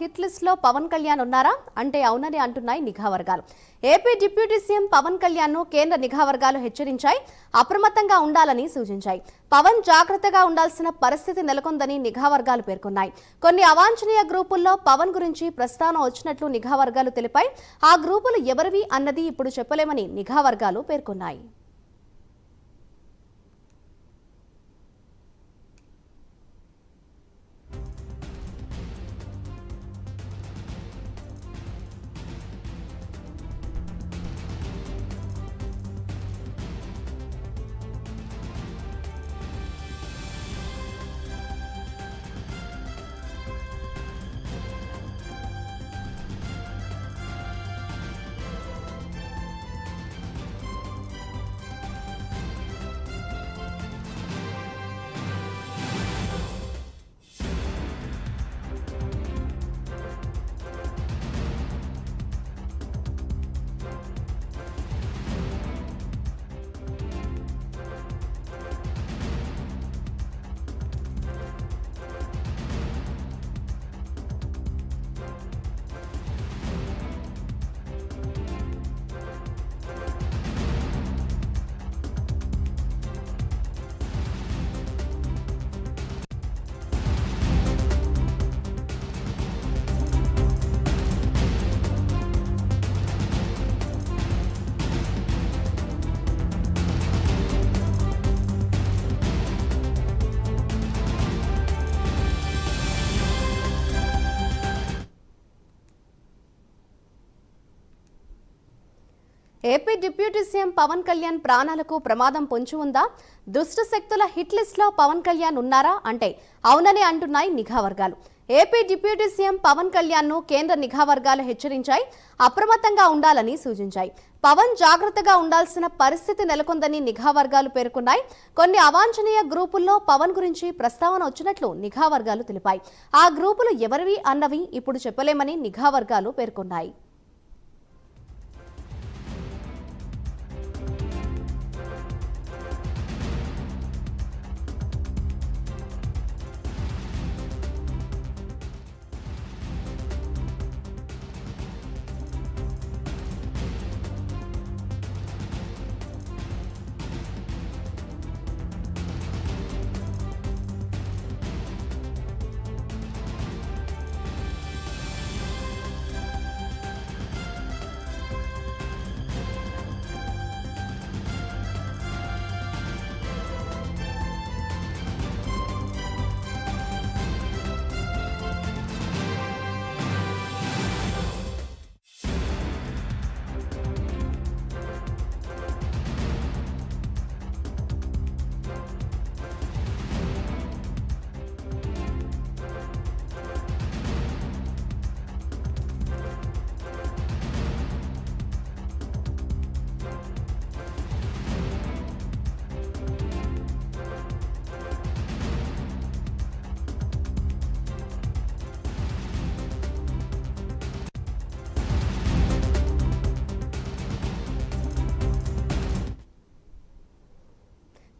Hit లిస్ట్లో పవన్ కళ్యాణ్ ఉన్నారా? అంటే అవునని అంటున్నాయి నిఘా వర్గాలు. ఏపీ డిప్యూటీ సీఎం పవన్ కళ్యాణ్ను కేంద్ర నిఘా వర్గాలు హెచ్చరించాయి అప్రమత్తంగా ఉండాలని సూచించాయి. పవన్ జాగ్రత్తగా ఉండాల్సిన పరిస్థితి నెలకొందని నిఘా వర్గాలు పేర్కొన్నాయి. కొన్ని అవాంఛనీయ గ్రూపుల్లో పవన్ గురించి ప్రస్తావన వచ్చినట్లు నిఘా వర్గాలు తెలిపాయి. ఆ గ్రూపులు ఎవరివి అన్నది ఇప్పుడు చెప్పలేమని నిఘా వర్గాలు పేర్కొన్నాయి. AP deputy CM Pawan Kalyan ప్రాణాలకు ప్రమాదం పొంచి ఉందా? దుష్ట శక్తుల హిట్ లిస్ట్లో పవన్ కళ్యాణ్ ఉన్నారా అంటే అవునని అంటున్నాయి నిఘా వర్గాలు. ఏపీ డిప్యూటీ సీఎం పవన్ కళ్యాణ్ను కేంద్ర నిఘా వర్గాలు హెచ్చరించాయి అప్రమత్తంగా ఉండాలని సూచించాయి. పవన్ జాగ్రత్తగా ఉండాల్సిన పరిస్థితి నెలకొందని నిఘా వర్గాలు పేర్కొన్నాయి. కొన్ని అవాంఛనీయ గ్రూపుల్లో పవన్ గురించి ప్రస్తావన వచ్చినట్లు నిఘా వర్గాలు తెలిపాయి. ఆ గ్రూపులు ఎవరివి అన్నవి ఇప్పుడు చెప్పలేమని నిఘా వర్గాలు పేర్కొన్నాయి.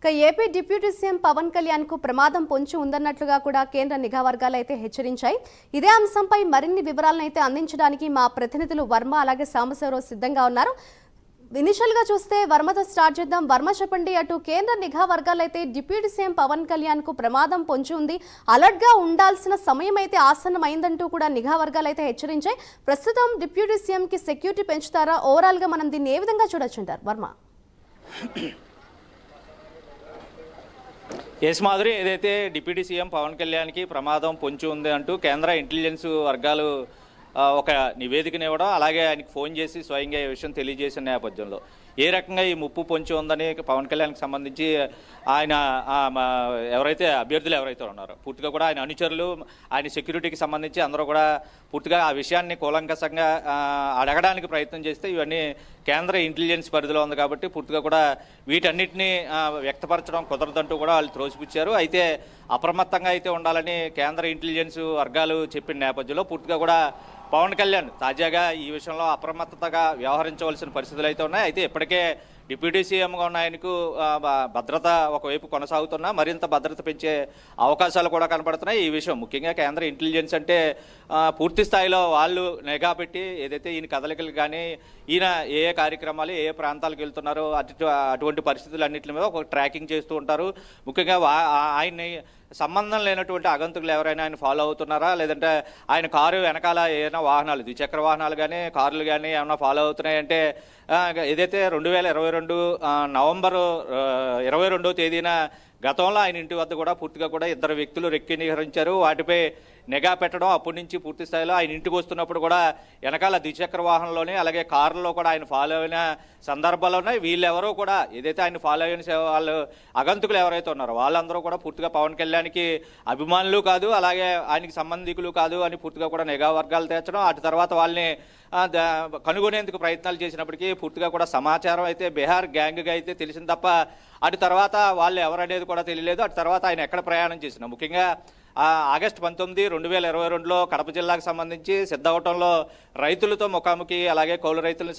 ఇక ఏపీ డిప్యూటీ సీఎం పవన్ కళ్యాణ్కు ప్రమాదం పొంచి ఉందన్నట్లుగా కూడా కేంద్ర నిఘా వర్గాలు అయితే హెచ్చరించాయి. ఇదే అంశంపై మరిన్ని వివరాలను అయితే అందించడానికి మా ప్రతినిధులు వర్మ అలాగే సాంబశివరావు సిద్ధంగా ఉన్నారు. ఇనిషియల్గా చూస్తే వర్మతో స్టార్ట్ చేద్దాం. వర్మ చెప్పండి అటు కేంద్ర నిఘా వర్గాలు అయితే డిప్యూటీ సీఎం పవన్ కళ్యాణ్కు ప్రమాదం పొంచి ఉంది. అలర్ట్గా ఉండాల్సిన సమయం అయితే ఆసన్నం అయిందంటూ కూడా నిఘా వర్గాలు అయితే హెచ్చరించాయి. ప్రస్తుతం డిప్యూటీ సీఎం కి సెక్యూరిటీ పెంచుతారా? ఓవరాల్గా మనం దీన్ని ఏ విధంగా చూడొచ్చుంటారు వర్మ. ఎస్ మాధురి ఏదైతే డిప్యూటీ సీఎం పవన్ కళ్యాణ్కి ప్రమాదం పొంచి ఉంది అంటూ కేంద్ర ఇంటెలిజెన్స్ వర్గాలు ఒక నివేదికనివ్వడం అలాగే ఆయనకి ఫోన్ చేసి స్వయంగా ఈ విషయం తెలియజేసిన నేపథ్యంలో. ఏ రకంగా ఈ ముప్పు పొంచి ఉందని పవన్ కళ్యాణ్కి సంబంధించి ఆయన మా- ఎవరైతే అభ్యర్థులు ఎవరైతే ఉన్నారో పూర్తిగా కూడా ఆయన అనుచరులు ఆయన సెక్యూరిటీకి సంబంధించి అందరూ కూడా పూర్తిగా ఆ విషయాన్ని కూలంకషంగా అడగడానికి ప్రయత్నం చేస్తే ఇవన్నీ కేంద్ర ఇంటెలిజెన్స్ పరిధిలో ఉంది కాబట్టి పూర్తిగా కూడా వీటన్నిటిని వ్యక్తపరచడం కుదరదంటూ కూడా వాళ్ళు త్రోసిపుచ్చారు. అయితే అప్రమత్తంగా అయితే ఉండాలని కేంద్ర ఇంటెలిజెన్స్ వర్గాలు చెప్పిన నేపథ్యంలో పూర్తిగా కూడా పవన్ కళ్యాణ్ తాజాగా ఈ విషయంలో అప్రమత్తతగా వ్యవహరించవలసిన పరిస్థితులు అయితే ఉన్నాయి. అయితే ఇప్పటికే డిప్యూటీ సీఎంగా ఉన్న ఆయనకు భద్రత ఒకవైపు కొనసాగుతున్నా మరింత భద్రత పెంచే అవకాశాలు కూడా కనపడుతున్నాయి. ఈ విషయం ముఖ్యంగా కేంద్ర ఇంటెలిజెన్స్ అంటే పూర్తి స్థాయిలో వాళ్ళు నిఘా పెట్టి ఏదైతే ఈయన కదలికలు కానీ ఈయన ఏ ఏ కార్యక్రమాలు ఏ ప్రాంతాలకు వెళ్తున్నారో అటు అటువంటి పరిస్థితులు అన్నింటి మీద ఒక ట్రాకింగ్ చేస్తూ ఉంటారు. ముఖ్యంగా ఆయన్ని సంబంధం లేనటువంటి అగంతుకులు ఎవరైనా ఆయన ఫాలో అవుతున్నారా? లేదంటే ఆయన కారు వెనకాల ఏమైనా వాహనాలు ద్విచక్ర వాహనాలు కానీ కార్లు కానీ ఏమైనా ఫాలో అవుతున్నాయంటే ఏదైతే రెండు వేల ఇరవై రెండు నవంబరు ఇరవై రెండో తేదీన గతంలో ఆయన ఇంటి వద్ద కూడా పూర్తిగా కూడా ఇద్దరు వ్యక్తులు రెక్కినిహరించారు వాటిపై నిఘా పెట్టడం అప్పటి నుంచి పూర్తి స్థాయిలో ఆయన ఇంటికి వస్తున్నప్పుడు కూడా వెనకాల ద్విచక్ర వాహనంలోనే అలాగే కారులో కూడా ఆయన ఫాలో అయిన సందర్భాలు ఉన్నాయి కూడా ఏదైతే ఆయన ఫాలో అయిన వాళ్ళు అగంతుకులు ఎవరైతే ఉన్నారో వాళ్ళందరూ కూడా పూర్తిగా పవన్ కళ్యాణ్కి అభిమానులు కాదు అలాగే ఆయనకి సంబంధికులు కాదు అని పూర్తిగా కూడా నిఘా వర్గాలు తెచ్చడం అటు తర్వాత వాళ్ళని ద- కనుగొనేందుకు ప్రయత్నాలు చేసినప్పటికీ పూర్తిగా కూడా సమాచారం అయితే బీహార్ గ్యాంగ్గా అయితే తెలిసింది తప్ప అటు తర్వాత వాళ్ళు ఎవరనేది కూడా తెలియలేదు. అటు తర్వాత ఆయన ఎక్కడ ప్రయాణం చేసిన ముఖ్యంగా ఆగస్టు పంతొమ్మిది రెండు వేల ఇరవై రెండులో కడప జిల్లాకు సంబంధించి సిద్ధవటంలో రైతులతో ముఖాముఖి అలాగే కౌలు రైతులను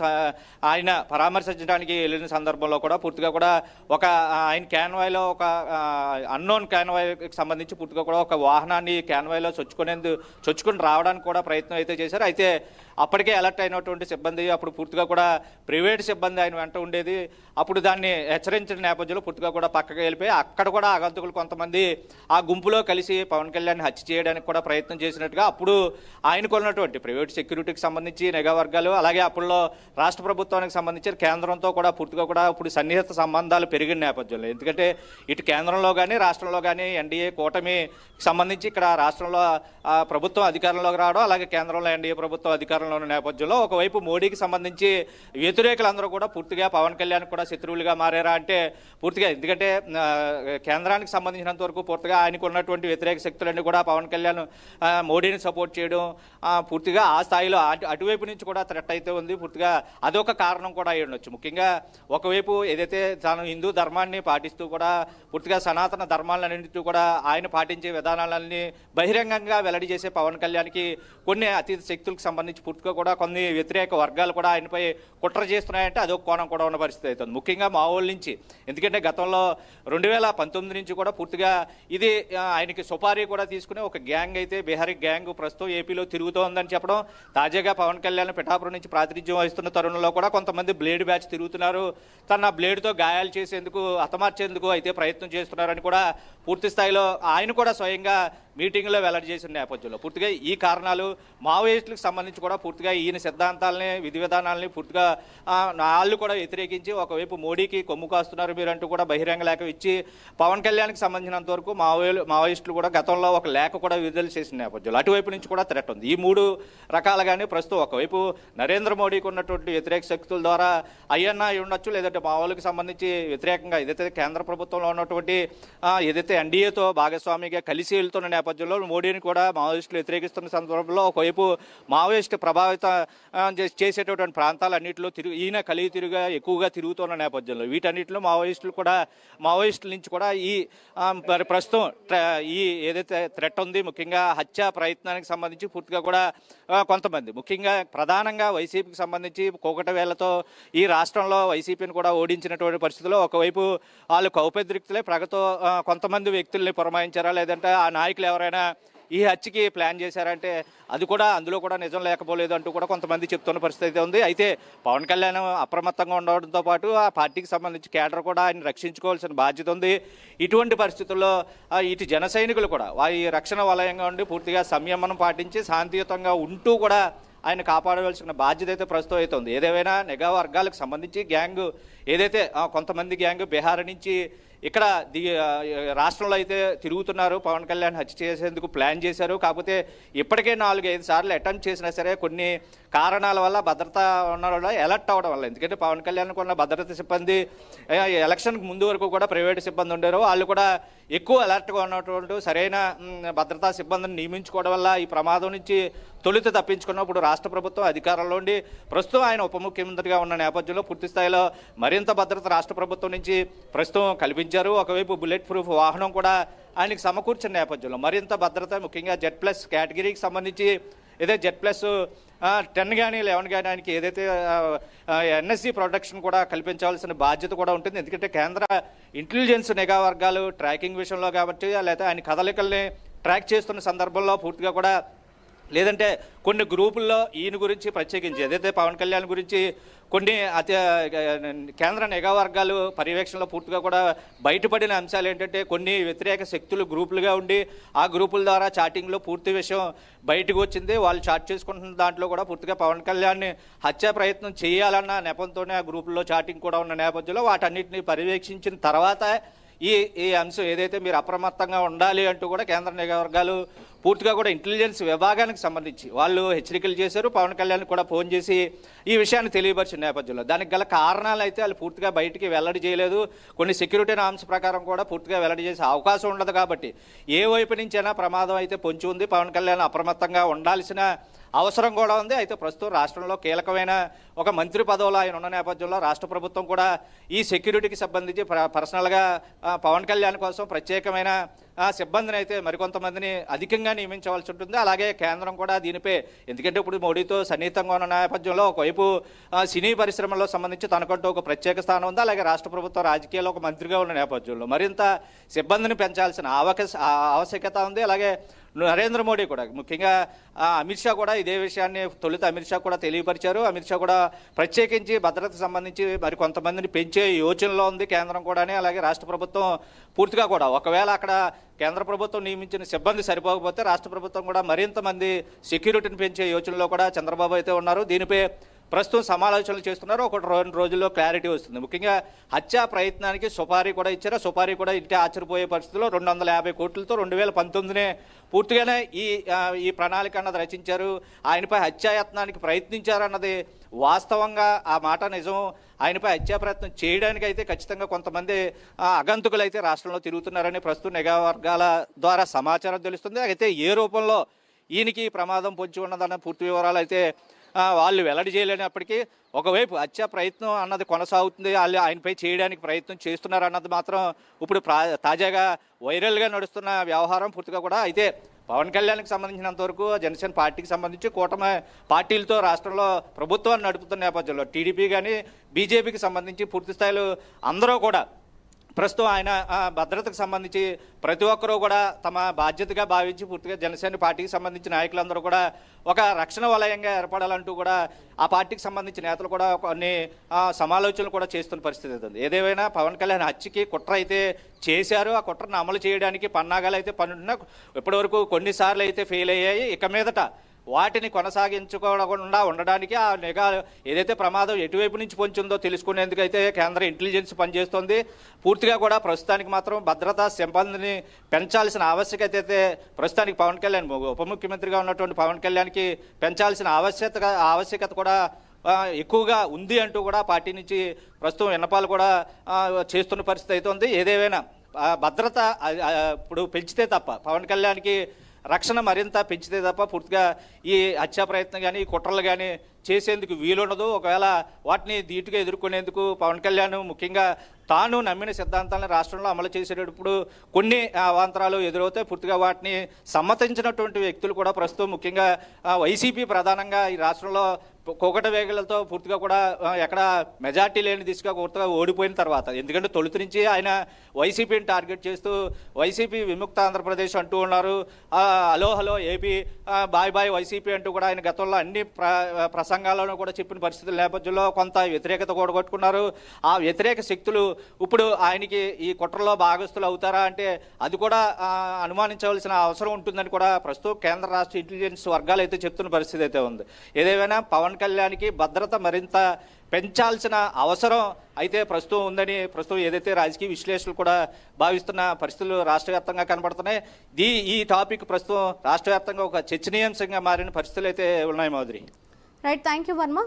ఆయన పరామర్శించడానికి వెళ్ళిన సందర్భంలో కూడా పూర్తిగా కూడా ఒక ఆయన క్యాన్వాయ్లో ఒక అన్నోన్ క్యాన్వాయ్కి సంబంధించి పూర్తిగా కూడా ఒక వాహనాన్ని క్యాన్వాయ్లో చొచ్చుకునేందు చొచ్చుకుని రావడానికి కూడా ప్రయత్నం అయితే చేశారు. అయితే అప్పటికే అలర్ట్ అయినటువంటి సిబ్బంది అప్పుడు పూర్తిగా కూడా ప్రైవేట్ సిబ్బంది ఆయన వెంట ఉండేది. అప్పుడు దాన్ని హెచ్చరించిన నేపథ్యంలో పూర్తిగా కూడా పక్కకి వెళ్ళిపోయి అక్కడ కూడా ఆగంతకులు కొంతమంది ఆ గుంపులో కలిసి పవన్ పవన్ కళ్యాణ్ హత్య చేయడానికి కూడా ప్రయత్నం చేసినట్టుగా అప్పుడు ఆయనకు ఉన్నటువంటి ప్రైవేట్ సెక్యూరిటీకి సంబంధించి నిఘా వర్గాలు అలాగే అప్పుడులో రాష్ట్ర ప్రభుత్వానికి సంబంధించి కేంద్రంతో కూడా పూర్తిగా కూడా ఇప్పుడు సన్నిహిత సంబంధాలు పెరిగిన నేపథ్యంలో. ఎందుకంటే ఇటు కేంద్రంలో కానీ రాష్ట్రంలో కానీ ఎన్డీఏ కూటమి సంబంధించి ఇక్కడ రాష్ట్రంలో ప్రభుత్వం అధికారంలోకి రావడం అలాగే కేంద్రంలో ఎన్డీఏ ప్రభుత్వం అధికారంలో ఉన్న నేపథ్యంలో ఒకవైపు మోడీకి సంబంధించి వ్యతిరేకులందరూ కూడా పూర్తిగా పవన్ కళ్యాణ్ కూడా శత్రువులుగా మారారా అంటే పూర్తిగా ఎందుకంటే కేంద్రానికి సంబంధించినంత వరకు పూర్తిగా ఆయనకు ఉన్నటువంటి వ్యతిరేక శక్తులన్నీ కూడా పవన్ కళ్యాణ్ మోడీని సపోర్ట్ చేయడం పూర్తిగా ఆ స్థాయిలో అటు అటువైపు నుంచి కూడా థ్రెట్ అయితే ఉంది. పూర్తిగా అదొక కారణం కూడా అయి ఉండొచ్చు. ముఖ్యంగా ఒకవైపు ఏదైతే తాను హిందూ ధర్మాన్ని పాటిస్తూ కూడా పూర్తిగా సనాతన ధర్మాలన్నింటినీ కూడా ఆయన పాటించే విధానాలన్నీ బహిరంగంగా వెల్లడి చేసే పవన్ కళ్యాణ్కి కొన్ని అతీత శక్తులకు సంబంధించి పూర్తిగా కూడా కొన్ని వ్యతిరేక వర్గాలు కూడా ఆయనపై కుట్ర చేస్తున్నాయంటే అదొక కోణం కూడా ఉన్న పరిస్థితి అవుతుంది ముఖ్యంగా మావోళ్ళ నుంచి ఎందుకంటే గతంలో రెండు వేల పంతొమ్మిది నుంచి కూడా పూర్తిగా ఇది ఆయనకి సుపారీ కూడా తీసుకుని ఒక గ్యాంగ్ అయితే బీహారీ గ్యాంగ్ ప్రస్తుతం ఏపీలో తిరుగుతోందని చెప్పడం తాజాగా పవన్ కళ్యాణ్ పిఠాపురం నుంచి ప్రాతినిధ్యం వహిస్తున్న తరుణంలో కూడా కొంతమంది బ్లేడ్ బ్యాచ్ తిరుగుతున్నారు. తన బ్లేడ్తో గాయాలు చేసేందుకు హతమార్చేందుకు అయితే ప్రయత్నం చేస్తున్నారని కూడా పూర్తి స్థాయిలో ఆయన కూడా స్వయంగా మీటింగ్లో వెల్లడి చేసిన నేపథ్యంలో. పూర్తిగా ఈ కారణాలు మావోయిస్టులకు సంబంధించి కూడా పూర్తిగా ఈయన సిద్ధాంతాలని విధి విధానాలని పూర్తిగా వాళ్ళు కూడా వ్యతిరేకించి ఒకవైపు మోడీకి కొమ్ము కాస్తున్నారు మీరు అంటూ కూడా బహిరంగ లేఖ ఇచ్చి పవన్ కళ్యాణ్కి సంబంధించినంత వరకు మావోయిలు మావోయిస్టులు కూడా గతంలో ఒక లేఖ కూడా విడుదల చేసిన నేపథ్యంలో అటువైపు నుంచి కూడా థ్రెట్ ఉంది. ఈ మూడు రకాలుగానే ప్రస్తుతం ఒకవైపు నరేంద్ర మోడీకి ఉన్నటువంటి వ్యతిరేక శక్తుల ద్వారా అయ్యన్న ఉండొచ్చు లేదంటే మావోలకు సంబంధించి వ్యతిరేకంగా ఏదైతే కేంద్ర ప్రభుత్వంలో ఉన్నటువంటి ఏదైతే ఎన్డీఏతో భాగస్వామిగా కలిసి వెళ్తున్న నేపథ్యంలో మోడీని కూడా మావోయిస్టులు వ్యతిరేకిస్తున్న సందర్భంలో ఒకవైపు మావోయిస్టు ప్రభావిత చేసేటటువంటి ప్రాంతాలన్నింటిలో తిరుగు ఈయన కలిగి తిరుగా ఎక్కువగా తిరుగుతున్న నేపథ్యంలో వీటన్నిటిలో మావోయిస్టులు కూడా మావోయిస్టుల నుంచి కూడా ఈ మరి ప్రస్తుతం ఈ ఏదైతే థ్రెట్ ఉంది ముఖ్యంగా హత్య ప్రయత్నానికి సంబంధించి పూర్తిగా కూడా కొంతమంది. ముఖ్యంగా ప్రధానంగా వైసీపీకి సంబంధించి కోకటవేళ్ళతో ఈ రాష్ట్రంలో వైసీపీని కూడా ఓడించినటువంటి పరిస్థితుల్లో ఒకవైపు వాళ్ళు కౌపద్రిక్తులే ప్రగతో కొంతమంది వ్యక్తుల్ని పురమాయించారా లేదంటే ఆ నాయకులు ఎవరైనా ఈ హత్యకి ప్లాన్ చేశారంటే అది కూడా అందులో కూడా నిజం లేకపోలేదు అంటూ కూడా కొంతమంది చెప్తున్న పరిస్థితి అయితే ఉంది. అయితే పవన్ కళ్యాణ్ అప్రమత్తంగా ఉండడంతో పాటు ఆ పార్టీకి సంబంధించి కేడర్ కూడా ఆయన రక్షించుకోవాల్సిన బాధ్యత ఉంది. ఇటువంటి పరిస్థితుల్లో ఇటు జన సైనికులు కూడా వారి రక్షణ వలయంగా ఉండి పూర్తిగా సంయమనం పాటించి శాంతియుతంగా ఉంటూ కూడా ఆయన కాపాడవలసిన బాధ్యత అయితే ప్రస్తుతం అయితే ఉంది. ఏదేమైనా నిఘా వర్గాలకు సంబంధించి గ్యాంగ్ ఏదైతే కొంతమంది గ్యాంగ్ బీహార్ నుంచి ఇక్కడ ది రాష్ట్రంలో అయితే తిరుగుతున్నారు పవన్ కళ్యాణ్ హత్య చేసేందుకు ప్లాన్ చేశారు. కాకపోతే ఇప్పటికే నాలుగు ఐదు సార్లు అటెంప్ట్ చేసినా సరే కొన్ని కారణాల వల్ల భద్రత ఉన్న వల్ల ఎలర్ట్ అవ్వడం వల్ల. ఎందుకంటే పవన్ కళ్యాణ్కి ఉన్న భద్రత సిబ్బంది ఎలక్షన్కి ముందు వరకు కూడా ప్రైవేట్ సిబ్బంది ఉండేరు. వాళ్ళు కూడా ఎక్కువ అలర్ట్గా ఉన్నటువంటి సరైన భద్రతా సిబ్బందిని నియమించుకోవడం వల్ల ఈ ప్రమాదం నుంచి తొలుత తప్పించుకున్నప్పుడు రాష్ట్ర ప్రభుత్వం అధికారంలో ఉండి ప్రస్తుతం ఆయన ఉప ముఖ్యమంత్రిగా ఉన్న నేపథ్యంలో పూర్తి స్థాయిలో మరింత భద్రత రాష్ట్ర ప్రభుత్వం నుంచి ప్రస్తుతం కల్పించారు ఒకవైపు బుల్లెట్ ప్రూఫ్ వాహనం కూడా ఆయనకి సమకూర్చిన నేపథ్యంలో మరింత భద్రత ముఖ్యంగా జెడ్ ప్లస్ కేటగిరీకి సంబంధించి ఏదైతే జెడ్ ప్లస్ టెన్ కానీ లెవెన్ కానీ ఆయనకి ఏదైతే ఎన్ఎస్సి ప్రొడక్షన్ కూడా కల్పించాల్సిన బాధ్యత కూడా ఉంటుంది. ఎందుకంటే కేంద్ర ఇంటెలిజెన్స్ నిఘా వర్గాలు ట్రాకింగ్ విషయంలో కాబట్టి లేకపోతే ఆయన కదలికల్ని ట్రాక్ చేస్తున్న సందర్భంలో పూర్తిగా కూడా లేదంటే కొన్ని గ్రూపుల్లో ఈయన గురించి ప్రత్యేకించి ఏదైతే పవన్ కళ్యాణ్ గురించి కొన్ని అతి కేంద్ర నిఘా వర్గాలు పర్యవేక్షణలో పూర్తిగా కూడా బయటపడిన అంశాలు ఏంటంటే కొన్ని వ్యతిరేక శక్తులు గ్రూపులుగా ఉండి ఆ గ్రూపుల ద్వారా చాటింగ్లో పూర్తి విషయం బయటకు వచ్చింది. వాళ్ళు చాట్ చేసుకుంటున్న దాంట్లో కూడా పూర్తిగా పవన్ కళ్యాణ్ని హత్యా ప్రయత్నం చేయాలన్న నెపంతోనే ఆ గ్రూపుల్లో చాటింగ్ కూడా ఉన్న నేపథ్యంలో వాటన్నిటిని పర్యవేక్షించిన తర్వాత ఈ ఈ అంశం ఏదైతే మీరు అప్రమత్తంగా ఉండాలి అంటూ కూడా కేంద్ర నిఘా వర్గాలు పూర్తిగా కూడా ఇంటెలిజెన్స్ విభాగానికి సంబంధించి. వాళ్ళు హెచ్చరికలు చేశారు పవన్ కళ్యాణ్ కూడా ఫోన్ చేసి ఈ విషయాన్ని తెలియపరిచిన నేపథ్యంలో. దానికి గల కారణాలు అయితే వాళ్ళు పూర్తిగా బయటికి వెల్లడి చేయలేదు. కొన్ని సెక్యూరిటీ నామ్స్ ప్రకారం కూడా పూర్తిగా వెల్లడి చేసే అవకాశం ఉండదు కాబట్టి ఏ వైపు నుంచైనా ప్రమాదం అయితే పొంచి ఉంది. పవన్ కళ్యాణ్ అప్రమత్తంగా ఉండాల్సిన అవసరం కూడా ఉంది. అయితే ప్రస్తుతం రాష్ట్రంలో కీలకమైన ఒక మంత్రి పదవులు ఆయన ఉన్న నేపథ్యంలో రాష్ట్ర ప్రభుత్వం కూడా ఈ సెక్యూరిటీకి సంబంధించి పర్సనల్గా పవన్ కళ్యాణ్ కోసం ప్రత్యేకమైన సిబ్బందిని అయితే మరికొంతమందిని అధికంగా నియమించవలసి ఉంటుంది. అలాగే కేంద్రం కూడా దీనిపై ఎందుకంటే ఇప్పుడు మోడీతో సన్నిహితంగా ఉన్న నేపథ్యంలో ఒకవైపు సినీ పరిశ్రమలో సంబంధించి తనకంటూ ఒక ప్రత్యేక స్థానం ఉంది. అలాగే రాష్ట్ర ప్రభుత్వం రాజకీయాల్లో ఒక మంత్రిగా ఉన్న నేపథ్యంలో మరింత సిబ్బందిని పెంచాల్సిన ఆవక ఆవశ్యకత ఉంది. అలాగే నరేంద్ర మోడీ కూడా. ముఖ్యంగా అమిత్ షా కూడా ఇదే విషయాన్ని తొలుత అమిత్ షా కూడా తెలియపరిచారు. అమిత్ షా కూడా ప్రత్యేకించి భద్రతకు సంబంధించి మరి కొంతమందిని పెంచే యోచనలో ఉంది కేంద్రం కూడానే. అలాగే రాష్ట్ర ప్రభుత్వం పూర్తిగా కూడా ఒకవేళ అక్కడ కేంద్ర ప్రభుత్వం నియమించిన సిబ్బంది సరిపోకపోతే రాష్ట్ర ప్రభుత్వం కూడా మరింత మంది సెక్యూరిటీని పెంచే యోచనలో కూడా చంద్రబాబు అయితే ఉన్నారు. దీనిపై ప్రస్తుతం సమాలోచనలు చేస్తున్నారు. ఒక రెండు రోజుల్లో క్లారిటీ వస్తుంది. ముఖ్యంగా హత్యా ప్రయత్నానికి సుపారీ కూడా ఇచ్చారు? సుపారీ కూడా ఇంటి ఆశ్చర్యపోయే పరిస్థితిలో రెండు వందల యాభై కోట్లతో రెండు వేల పంతొమ్మిదినే పూర్తిగానే ఈ ఈ ప్రణాళిక అన్నది రచించారు. ఆయనపై హత్యాయత్నానికి ప్రయత్నించారు అన్నది వాస్తవంగా ఆ మాట నిజం. ఆయనపై హత్యా ప్రయత్నం చేయడానికి అయితే ఖచ్చితంగా కొంతమంది అగంతుకులైతే అయితే రాష్ట్రంలో తిరుగుతున్నారని ప్రస్తుతం నిఘా వర్గాల ద్వారా సమాచారం తెలుస్తుంది. అయితే ఏ రూపంలో ఈయనకి ఈ ప్రమాదం పొంచి ఉన్నదన్న పూర్తి వివరాలు అయితే వాళ్ళు వెల్లడి చేయలేనప్పటికీ ఒకవైపు వచ్చే ప్రయత్నం అన్నది కొనసాగుతుంది వాళ్ళు ఆయనపై చేయడానికి ప్రయత్నం చేస్తున్నారు అన్నది మాత్రం ఇప్పుడు ప్రా తాజాగా వైరల్గా నడుస్తున్న వ్యవహారం పూర్తిగా కూడా అయితే పవన్ కళ్యాణ్కి సంబంధించినంత వరకు జనసేన పార్టీకి సంబంధించి కూటమి పార్టీలతో రాష్ట్రంలో ప్రభుత్వాన్ని నడుపుతున్న నేపథ్యంలో టీడీపీ కానీ బీజేపీకి సంబంధించి పూర్తి స్థాయిలో అందరూ కూడా ప్రస్తుతం ఆయన భద్రతకు సంబంధించి ప్రతి ఒక్కరూ కూడా తమ బాధ్యతగా భావించి పూర్తిగా జనసేన పార్టీకి సంబంధించిన నాయకులందరూ కూడా ఒక రక్షణ వలయంగా ఏర్పడాలంటూ కూడా ఆ పార్టీకి సంబంధించిన నేతలు కూడా కొన్ని సమాలోచనలు కూడా చేస్తున్న పరిస్థితి ఉంది. ఏదేమైనా పవన్ కళ్యాణ్ హత్యకి కుట్ర అయితే చేశారు. ఆ కుట్రను అమలు చేయడానికి పన్నాగాలు అయితే పన్నున్నా ఇప్పటివరకు కొన్నిసార్లు అయితే ఫెయిల్ అయ్యాయి. ఇక మీదట వాటిని కొనసాగించుకోకుండా ఉండడానికి ఆ నిఘా ఏదైతే ప్రమాదం ఎటువైపు నుంచి పొంచుందో తెలుసుకునేందుకు అయితే కేంద్ర ఇంటెలిజెన్స్ పనిచేస్తుంది. పూర్తిగా కూడా ప్రస్తుతానికి మాత్రం భద్రతా సిబ్బందిని పెంచాల్సిన ఆవశ్యకత అయితే ప్రస్తుతానికి పవన్ కళ్యాణ్ ఉప ముఖ్యమంత్రిగా ఉన్నటువంటి పవన్ కళ్యాణ్కి పెంచాల్సిన ఆవశ్యకత ఆవశ్యకత కూడా ఎక్కువగా ఉంది అంటూ కూడా పార్టీ నుంచి ప్రస్తుతం విన్నపాలు కూడా చేస్తున్న పరిస్థితి అయితే ఉంది. ఏదేమైనా భద్రత ఇప్పుడు పెంచితే తప్ప పవన్ కళ్యాణ్కి రక్షణ మరింత పెంచితే తప్ప పూర్తిగా ఈ హత్యా ప్రయత్నం కానీ ఈ కుట్రలు కానీ చేసేందుకు వీలుండదు. ఒకవేళ వాటిని ధీటుగా ఎదుర్కొనేందుకు పవన్ కళ్యాణ్ ముఖ్యంగా తాను నమ్మిన సిద్ధాంతాలను రాష్ట్రంలో అమలు చేసేటప్పుడు కొన్ని అవాంతరాలు ఎదురవుతాయి పూర్తిగా వాటిని సమ్మతించినటువంటి వ్యక్తులు కూడా ప్రస్తుతం ముఖ్యంగా వైసీపీ ప్రధానంగా ఈ రాష్ట్రంలో కోకట వేగలతో పూర్తిగా కూడా ఎక్కడ మెజార్టీ లేని దిశగా పూర్తిగా ఓడిపోయిన తర్వాత ఎందుకంటే తొలుత నుంచి ఆయన వైసీపీని టార్గెట్ చేస్తూ వైసీపీ విముక్త ఆంధ్రప్రదేశ్ అంటూ ఉన్నారు. Hello hello AP bye bye YCP అంటూ కూడా ఆయన గతంలో అన్ని ప్ర ప్రసంగాలను కూడా చెప్పిన పరిస్థితుల నేపథ్యంలో కొంత వ్యతిరేకత కూడగొట్టుకున్నారు. ఆ వ్యతిరేక శక్తులు ఇప్పుడు ఆయనకి ఈ కుట్రలో భాగస్తులు అవుతారా అంటే అది కూడా అనుమానించవలసిన అవసరం ఉంటుందని కూడా ప్రస్తుతం కేంద్ర రాష్ట్ర ఇంటెలిజెన్స్ వర్గాలు అయితే చెప్తున్న పరిస్థితి అయితే ఉంది. ఏదేమైనా పవన్ కళ్యాణ్కి భద్రత మరింత పెంచాల్సిన అవసరం అయితే ప్రస్తుతం ఉందని ప్రస్తుతం ఏదైతే రాజకీయ విశ్లేషకులు కూడా భావిస్తున్న పరిస్థితులు రాష్ట్ర వ్యాప్తంగా కనబడుతున్నాయి. దీ ఈ టాపిక్ ప్రస్తుతం రాష్ట్ర వ్యాప్తంగా ఒక చర్చనీయాంశంగా మారిన పరిస్థితులు అయితే ఉన్నాయి Madhuri. Right thank you Varma